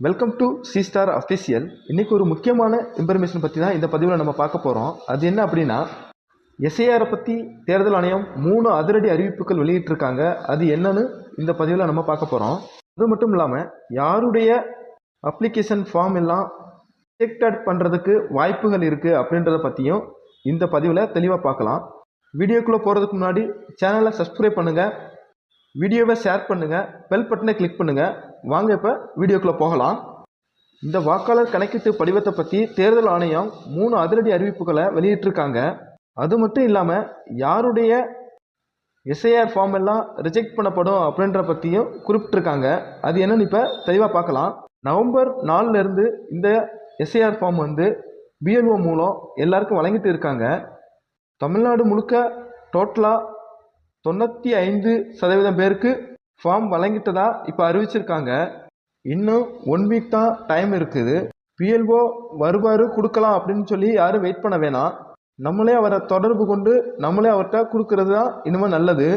Welcome to C star official இன்றைக்கி ஒரு முக்கியமான இன்ஃபர்மேஷன் பற்றி தான் இந்த பதிவில் நம்ம பார்க்க போகிறோம் அது என்ன அப்படின்னா எஸ்ஐஆரை பற்றி தேர்தல் ஆணையம் மூணு அதிரடி அறிவிப்புகள் வெளியிட்டிருக்காங்க. அது என்னன்னு இந்த பதிவில் நம்ம பார்க்க போகிறோம் அது மட்டும் இல்லாமல் யாருடைய அப்ளிகேஷன் ஃபார்ம் எல்லாம் செக்டட் பண்ணுறதுக்கு வாய்ப்புகள் இருக்குது அப்படின்றத பற்றியும் இந்த பதிவில் தெளிவாக பார்க்கலாம். வீடியோக்குள்ளே போகிறதுக்கு முன்னாடி சேனலை சப்ஸ்கிரைப் பண்ணுங்கள் வீடியோவை ஷேர் பண்ணுங்கள் பெல் பட்டனை கிளிக் பண்ணுங்கள் வாங்க இப்போ வீடியோக்குள்ளே போகலாம். இந்த வாக்காளர் கணக்கீட்டு படிவத்தை பற்றி தேர்தல் ஆணையம் மூணு அதிரடி அறிவிப்புகளை வெளியிட்டிருக்காங்க. அது மட்டும் இல்லாமல் யாருடைய எஸ்ஐஆர் ஃபார்ம் எல்லாம் ரிஜெக்ட் பண்ணப்படும் அப்படின்ற பற்றியும் குறிப்பிட்டிருக்காங்க. அது என்னன்னு இப்போ தெளிவாக பார்க்கலாம். நவம்பர் நாலுலேருந்து இந்த எஸ்ஐஆர் ஃபார்ம் வந்து பிஎல்ஓ மூலம் எல்லாருக்கும் வழங்கிட்டு இருக்காங்க. தமிழ்நாடு முழுக்க டோட்டலாக தொண்ணூற்றி ஐந்து சதவீதம் பேருக்கு ஃபார்ம் வழங்கிட்டதா இப்போ அறிவிச்சிருக்காங்க. இன்னும் ஒன் வீக் தான் டைம் இருக்குது. பிஎல்ஓ வருவார் கொடுக்கலாம் அப்படின்னு சொல்லி யாரும் வெயிட் பண்ண வேணாம். நம்மளே அவரை தொடர்பு கொண்டு நம்மளே அவர்கிட்ட கொடுக்கறது தான் இனிமேல் நல்லது.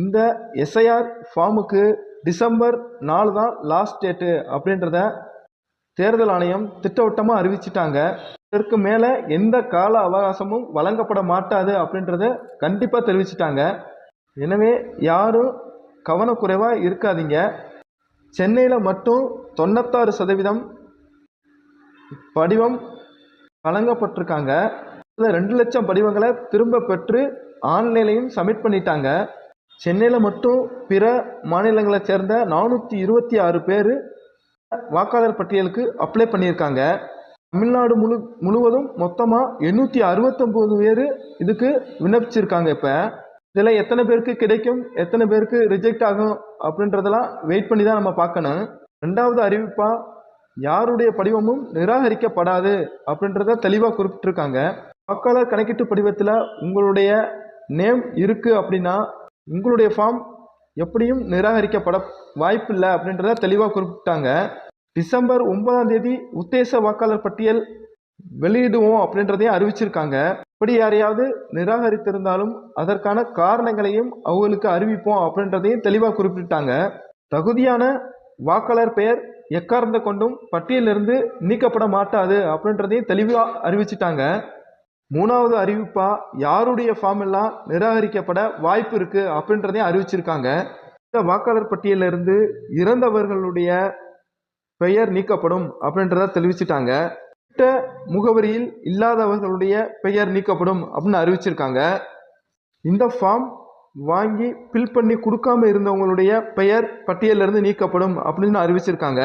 இந்த எஸ்ஐஆர் ஃபார்முக்கு டிசம்பர் நாலு தான் லாஸ்ட் டேட்டு அப்படின்றத தேர்தல் ஆணையம் திட்டவட்டமாக அறிவிச்சிட்டாங்க. இதற்கு மேலே எந்த கால அவகாசமும் வழங்கப்பட மாட்டாது அப்படின்றத கண்டிப்பாக தெரிவிச்சிட்டாங்க. எனவே யாரும் கவனக்குறைவாக இருக்காதீங்க. சென்னையில் மட்டும் தொண்ணூத்தாறு சதவீதம் படிவம் வழங்கப்பட்டிருக்காங்க. அதில் ரெண்டு லட்சம் படிவங்களை திரும்ப பெற்று ஆன்லைன்லையும் சப்மிட் பண்ணிட்டாங்க. சென்னையில் மட்டும் பிற மாநிலங்களை சேர்ந்த நானூற்றி இருபத்தி ஆறு பேர் வாக்காளர் பட்டியலுக்கு அப்ளை பண்ணியிருக்காங்க. தமிழ்நாடு முழு முழுவதும் மொத்தமாக எண்ணூற்றி அறுபத்தொம்போது பேர் இதுக்கு விண்ணப்பிச்சிருக்காங்க இப்போ. இதில் எத்தனை பேருக்கு கிடைக்கும் எத்தனை பேருக்கு ரிஜெக்ட் ஆகும் அப்படின்றதெல்லாம் வெயிட் பண்ணி தான் நம்ம பார்க்கணும். ரெண்டாவது அறிவிப்பாக யாருடைய படிவமும் நிராகரிக்கப்படாது அப்படின்றத தெளிவாக குறிப்பிட்டிருக்காங்க. வாக்காளர் கணக்கீட்டு படிவத்தில் உங்களுடைய நேம் இருக்குது அப்படின்னா உங்களுடைய ஃபார்ம் எப்படியும் நிராகரிக்கப்பட வாய்ப்பில்லை அப்படின்றத தெளிவாக குறிப்பிட்டாங்க. டிசம்பர் ஒன்பதாம் தேதி உத்தேச வாக்காளர் பட்டியல் வெளியிடுவோம் அப்படின்றதையும் அறிவிச்சிருக்காங்க. இப்படி யாரையாவது நிராகரித்திருந்தாலும் அதற்கான காரணங்களையும் அவங்களுக்கு அறிவிப்போம் அப்படின்றதையும் தெளிவாக குறிப்பிட்டாங்க. தகுதியான வாக்காளர் பெயர் எக்காரணத்தை கொண்டும் பட்டியலிருந்து நீக்கப்பட மாட்டாது அப்படின்றதையும் தெளிவாக அறிவிச்சிட்டாங்க. மூணாவது அறிவிப்பா யாருடைய ஃபார்ம் எல்லாம் நிராகரிக்கப்பட வாய்ப்பு இருக்கு அப்படின்றதையும் அறிவிச்சிருக்காங்க. இந்த வாக்காளர் பட்டியலிருந்து இறந்தவர்களுடைய பெயர் நீக்கப்படும் அப்படின்றத தெரிவிச்சிட்டாங்க குறிப்பிட்ட முகவரியில் இல்லாதவர்களுடைய பெயர் நீக்கப்படும் அப்படின்னு அறிவிச்சிருக்காங்க. இந்த ஃபார்ம் வாங்கி ஃபில் பண்ணி கொடுக்காம இருந்தவங்களுடைய பெயர் பட்டியலிருந்து நீக்கப்படும் அப்படின்னு அறிவிச்சிருக்காங்க.